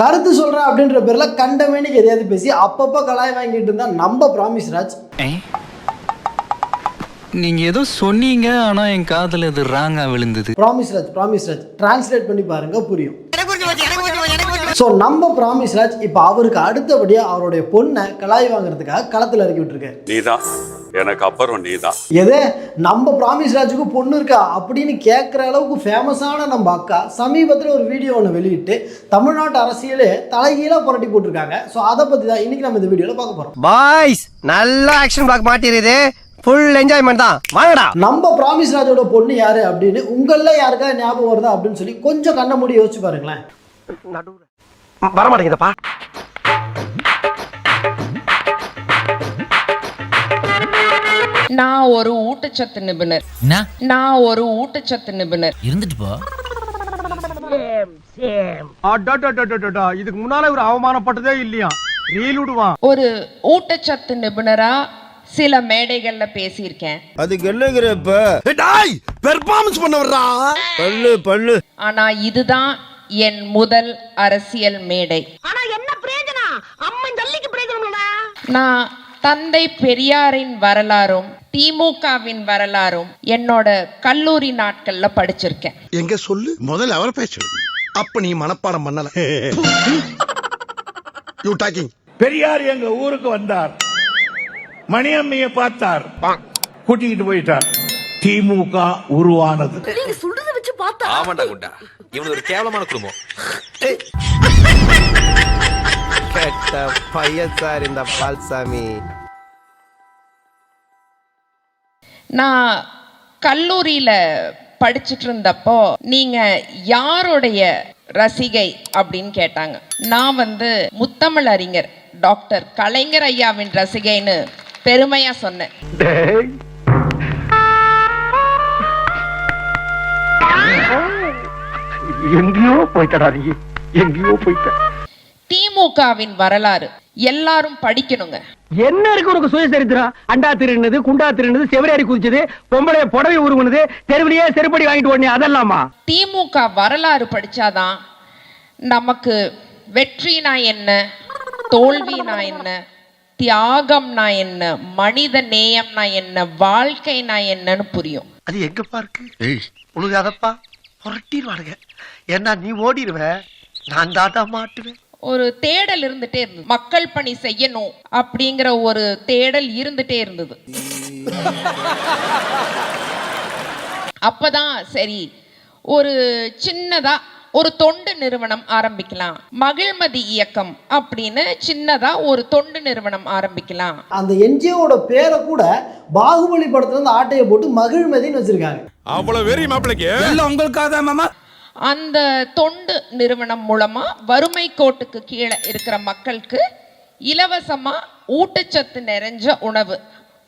கருத்து சொல்றேன் அப்படின்ற பேர்ல கண்டமேனிக்கு எதையாவது பேசி அப்பப்போ கலாய் வாங்கிட்டு இருந்தா நம்ம ப்ராமிஸ் ராஜ். நீங்க ஏதோ சொன்னீங்க ஆனா என் காதுல இது ராங்கா விழுந்தது. Promise Raj promise Raj. Translate பண்ணி பாருங்க புரியும். ஸோ நம்ம ப்ராமிஸ் ராஜ் இப்போ அவருக்கு அடுத்தபடியாக அவருடைய பொண்ணை கலாய் வாங்குறதுக்காக களத்தில் இறக்கி விட்டுருக்காரு நீதான் எனக்கு அப்புறம் நீதான் எது? நம்ம ப்ராமிஸ் ராஜுக்கு பொண்ணு இருக்கா? அப்படின்னு கேட்குற அளவுக்கு ஃபேமஸான நம்ம அக்கா சமீபத்தில் ஒரு வீடியோ ஒன்று வெளியிட்டு தமிழ்நாட்டு அரசியலே தலைகீழாக புரட்டி போட்டிருக்காங்க. ஸோ அதை பற்றி தான் இன்னைக்கு நம்ம இந்த வீடியோவில் பார்க்க போகிறோம் பாய்ஸ் நல்ல ஆக்ஷன் பிளாக் மாட்டிருது ஃபுல் என்ஜாய்மெண்ட் தான். வாங்கடா. நம்ம ப்ராமிஸ் ராஜோட பொண்ணு யாரு அப்படின்னு உங்களில் யாருக்கா ஞாபகம் வருதா அப்படின்னு சொல்லி கொஞ்சம் கண்ண மூடி யோசிச்சு பாருங்களேன். வர மாட்டேங்குதப்பா நான் ஒரு ஊட்டச்சத்து நிபுணர். நான் ஒரு ஊட்டச்சத்து நிபுணர். இருந்துட்டு போ. இதுக்கு முன்னால ஒரு அவமானப்பட்டதே இல்லையா? ரீல் விடுவான் ஒரு ஊட்டச்சத்து நிபுணரா சில மேடைகள்ல பேசியிருக்கேன். அதுக்கு என்னங்கிறப்ப டாய் பெர்ஃபார்மன்ஸ் பண்ண வர்றா பல்லு பல்லு. ஆனா இதுதான் என் முதல் அரசியல் மேடை. நான் தந்தை பெரியாரின் வரலாறும் திமுகவின் வரலாறும் என்னோட கல்லூரி நாட்கள்ல படிச்சிருக்கேன். எங்க சொல்லு? முதல்ல அவர் பேசு. அப்ப நீ மனப்பாடம் பண்ணல. யூ டாக்கிங் பெரியார் எங்க ஊருக்கு வந்தார். மணியம்மைய பார்த்தார். கூட்டிக்கிட்டு போயிட்டார். திமுக உருவானது. ஆமாண்டா குண்டா. இவனு ஒரு கேவலமான குடும்பம். கெட்ட பையன் சார் இந்த பால்சாமி. நான் கல்லூரியில படிச்சுட்டு இருந்தப்போ நீங்க யாருடைய ரசிகை அப்படின்னு கேட்டாங்க. நான் வந்து முத்தமிழ் அறிஞர் டாக்டர் கலைஞர் ஐயாவின் ரசிகைன்னு பெருமையா சொன்னேன். போயிட்டடா நீ. எங்கேயோ போயிட்ட. திமுகவின் வரலாறு எல்லாரும் படிக்கணுங்க. என்ன இருக்கு உனக்கு சுயசரித்திரம் அண்டா திருநது குண்டா திருநது செவரேறி குதிச்சது பொம்பளைய புடவை உருகுனது தெருவிலேயே செருப்படி வாங்கிட்டு ஓடனே அதெல்லாமா? திமுக வரலாறு படிச்சாதான் நமக்கு வெற்றினா என்ன தோல்வினா என்ன தியாகம்னா என்ன மனித நேயம்னா என்ன வாழ்க்கைனா என்னன்னு புரியும். அது எங்கப்பா இருக்கு? உழுகாதப்பா புரட்டிடுவானுங்க. ஏன்னா நீ ஓடிடுவ நான் தாத்தா மாட்டுவேன். ஒரு தேடல் இருந்துட்டே இருந்தது. மக்கள் பணி செய்யணும் அப்படிங்கிற ஒரு தேடல் இருந்துட்டே இருந்தது. அப்பதான் சரி ஒரு சின்னதா ஒரு தொண்டு நிறுவனம் ஆரம்பிக்கலாம். மகிழ்மதி இயக்கம் அப்படின்னு சின்னதா ஒரு தொண்டு நிறுவனம் ஆரம்பிக்கலாம். அந்த என்ஜிஓட பேரை கூட பாகுபலி படத்துல இருந்து ஆட்டையை போட்டு மகிழ்மதின்னு வச்சிருக்காங்க. அவ்வளவு வெறி மாப்பிளைக்கு? அந்த தொண்டு நிறுவனம் மூலமா வறுமை கோட்டுக்கு கீழே இருக்கிற மக்களுக்கு இலவசமா ஊட்டச்சத்து நிறைஞ்ச உணவு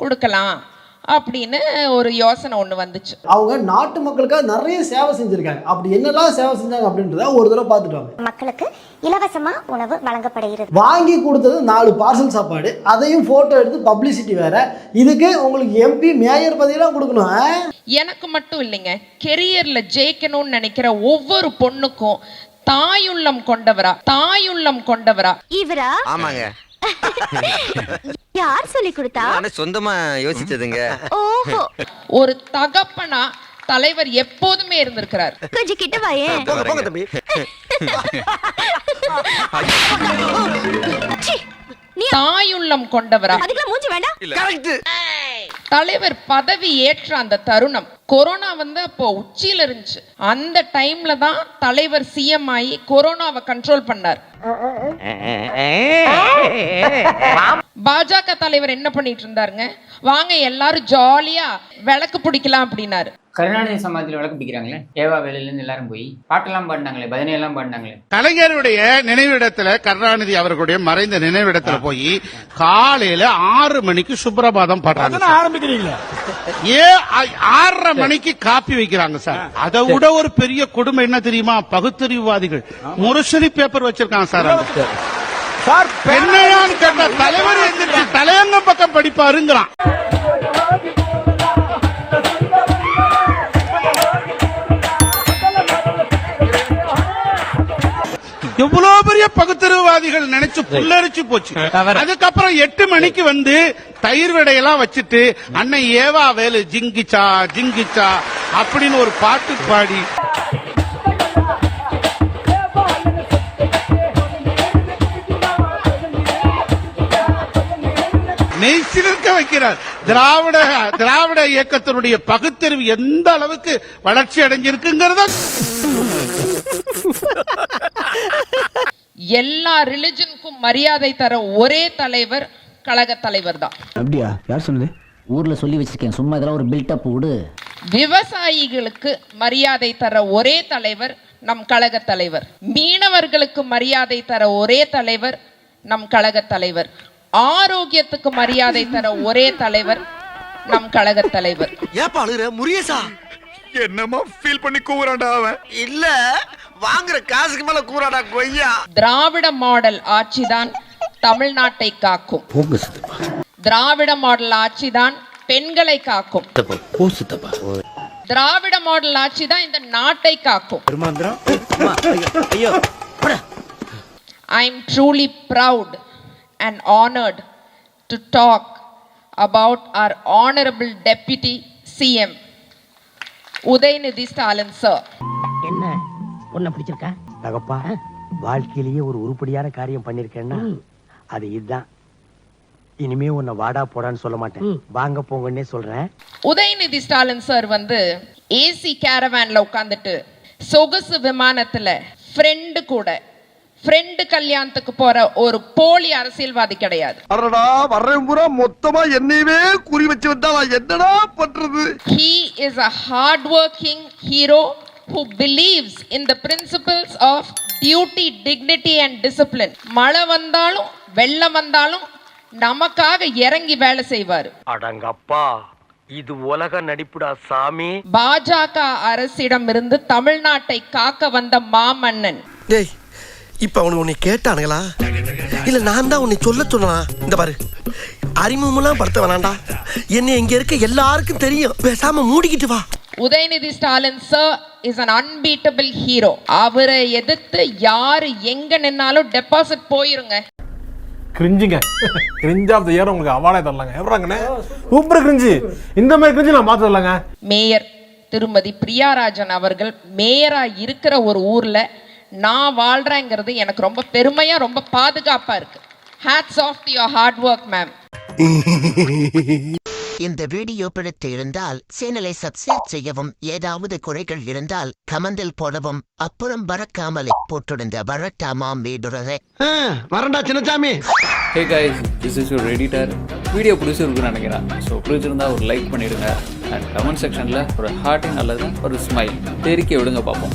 கொடுக்கலாம். அப்படின்னு ஒரு யோசனை ஒன்று வந்துச்சு. அவங்க நாட்டு மக்களுக்காக நிறைய சேவை செஞ்சிருக்காங்க. அப்படி என்னெல்லாம் சேவை செஞ்சாங்க அப்படின்றத ஒரு தடவை பார்த்துட்டு வாங்க. மக்களுக்கு இலவசமா உணவு வழங்கப்படுகிறது. வாங்கி கொடுத்தது நாலு பார்சல் சாப்பாடு அதையும் போட்டோ எடுத்து பப்ளிசிட்டி வேற. இதுக்கு உங்களுக்கு எம்பி மேயர் பதவியெல்லாம் கொடுக்கணும்? எனக்கு மட்டும் இல்லைங்க. கெரியர்ல ஜெயிக்கணும்னு நினைக்கிற ஒவ்வொரு பொண்ணுக்கும் தாயுள்ளம் கொண்டவரா தாயுள்ளம் கொண்டவரா. இவரா? ஆமாங்க. யார் சொல்லி கொடுத்தா? நானே சொந்தமா யோசிச்சதுங்க. ஓஹோ. ஒரு தகப்பனா தலைவர் எப்போதுமே இருந்திருக்கிறார். கொஞ்சம் கிட்ட வாயேன் போங்க போங்க தம்பி. சீ, நீ தாயுள்ளம் கொண்டவரா? அதுக்கெல்லாம் மூஞ்சி வேண்டாம் தலைவர் பதவி ஏற்ற அந்த தருணம். கொரோனா வந்து அப்போ உச்சியில இருந்துச்சு அந்த டைம்ல தான் தலைவர் சிஎம் ஆகி கொரோனாவை கண்ட்ரோல் பண்ணார். பாஜக தலைவர் என்ன பண்ணிட்டு இருந்தாருங்க? வாங்க எல்லாரும் ஜாலியா விளக்கு பிடிக்கலாம் அப்படின்னாரு. கருணாநிதி சமாதியில் விளக்கு பிடிக்கிறாங்களே? ஏவா வேலையில இருந்து எல்லாரும் போய் பாட்டெல்லாம் பாடினாங்களே பஜனை எல்லாம் பாடினாங்களே? கலைஞருடைய நினைவிடத்துல கருணாநிதி அவர்களுடைய மறைந்த நினைவிடத்துல போய் காலையில ஆறு மணிக்கு சுப்பிரபாதம் பாடுறாங்க ஆரம்பிக்கிறீங்களா? ஏன் ஆ- ஆறரை மணிக்கு காப்பி வைக்கிறாங்க சார். அதை விட ஒரு பெரிய கொடுமை என்ன தெரியுமா? பகுத்தறிவுவாதிகள். முரசொலி பேப்பர் வச்சிருக்காங்க சார் அங்க. என்னையான்னு கேட்டா தலைவர் எந்திரிச்சு தலையங்க பக்கம் படிப்பாருங்கிறான். எவ்வளவு பெரிய பகுத்தறிவுவாதிகள் நினைச்சு புல்லரிச்சு போச்சு. அதுக்கப்புறம் எட்டு மணிக்கு வந்து தயிர் விடையெல்லாம் வச்சுட்டு அன்னை ஏவா வேலு ஜிங்கிச்சா ஜிங்கிச்சா அப்படின்னு ஒரு பாட்டு பாடி. மெய்சிலிருக்க வைக்கிறார். திராவிட திராவிட இயக்கத்தினுடைய பகுத்தறிவு எந்த அளவுக்கு வளர்ச்சி அடைஞ்சிருக்குங்கிறத எல்லா ரிலிஜனுக்கும் மரியாதை தர ஒரே தலைவர் கழக தலைவர் தான் அப்படியா? யார் சொன்னது? ஊர்ல சொல்லி வச்சிருக்கேன். சும்மா இதெல்லாம் ஒரு பில்டப் விடு விவசாயிகளுக்கு மரியாதை தர ஒரே தலைவர் நம் கழக தலைவர். மீனவர்களுக்கு மரியாதை தர ஒரே தலைவர் நம் கழக தலைவர். ஆரோக்கியத்துக்கு மரியாதை தர ஒரே தலைவர் நம் கழக தலைவர். ஏப்பா அழுகுற? முரியசா என்னமா ஃபீல் பண்ணி கூவுறான்டா அவன். இல்ல வாங்குற காசுக்கு மேல கூறாடா கொய்யா. திராவிட மாடல் ஆட்சிதான் தமிழ்நாட்டை காக்கும். திராவிட மாடல் ஆட்சிதான் பெண்களை காக்கும். திராவிட மாடல் ஆட்சி தான் இந்த நாட்டை காக்கும். I am truly proud and honored to talk about our honorable deputy CM Udaynidhi Stalin sir. என்ன? பொண்ணை பிடிச்சிருக்கா? தகப்பா வாழ்க்கையிலேயே ஒரு உருப்படியான காரியம் பண்ணிருக்கேன்னா அது இதுதான். இனிமே உன்னை வாடா போடான்னு சொல்ல மாட்டேன். வாங்க போங்கன்னே சொல்றேன். உதயநிதி ஸ்டாலின் சார் வந்து ஏசி கேரவேன்ல உட்காந்துட்டு சொகுசு விமானத்துல ஃப்ரெண்டு கூட ஃப்ரெண்டு கல்யாணத்துக்கு போற ஒரு போலி அரசியல்வாதி கிடையாது. அடடா வர்றேன் பூரா மொத்தமா என்னையவே குறி வச்சு வந்தா என்னடா பண்றது? He is a hardworking hero who believes in the principles of duty, dignity and discipline. மழை வந்தாலும் வெள்ளம் வந்தாலும் நமக்காக இறங்கி வேலை செய்வார். அடங்கப்பா இது உலக நடிப்புடா சாமி. பாஜக அரசிடம் இருந்து தமிழ்நாட்டை காக்க வந்த மாமன்னன். டேய் இப்ப அவனுக்கு உன்னை கேட்டானுங்களா? இல்ல நான் தான் உன்னை சொல்ல சொன்னா இந்த பாரு. அறிமுகமெல்லாம் படுத்த வேணாண்டா. என்ன இங்க இருக்க எல்லாருக்கும் தெரியும். பேசாம மூடிக்கிட்டு வா. Udhayanidhi Stalin sir is an unbeatable hero அவரை எதிர்த்து யாரு எங்க நின்னாலும் டெபாசிட் போயிருங்க. கிரிஞ்சுங்க. கிரிஞ்ச் ஆஃப் த இயர் உங்களுக்கு அவார்டே தரலாங்க. எவ்வளோங்கண்ணே சூப்பர் கிரிஞ்சு. இந்த மாதிரி கிரிஞ்சு நான் பார்த்து தரலாங்க. மேயர் திருமதி பிரியாராஜன் அவர்கள் மேயரா இருக்கிற ஒரு ஊர்ல நான் வாழ்றேங்கிறது எனக்கு ரொம்ப பெருமையா ரொம்ப பாதுகாப்பா இருக்கு. Hats off to your hard work ma'am இந்த வீடியோ பிடித்து இருந்தால் சேனலை சப்ஸ்கிரைப் செய்யவும் ஏதாவது குறைகள் இருந்தால் கமெண்டில் போடவும் அப்புறம் பறக்காமலே போட்டிருந்த வரட்டாமாம் வீடுறதை வரண்டா Chinnasamy hey guys this is your editor video பிடிச்சிருக்குன்னு நினைக்கிறேன். ஸோ பிடிச்சிருந்தா ஒரு லைக் பண்ணிடுங்க. அண்ட் கமெண்ட் செக்ஷனில் ஒரு ஹார்ட்டிங் அல்லது ஒரு ஸ்மைல் தெரிக்க விடுங்க பார்ப்போம்.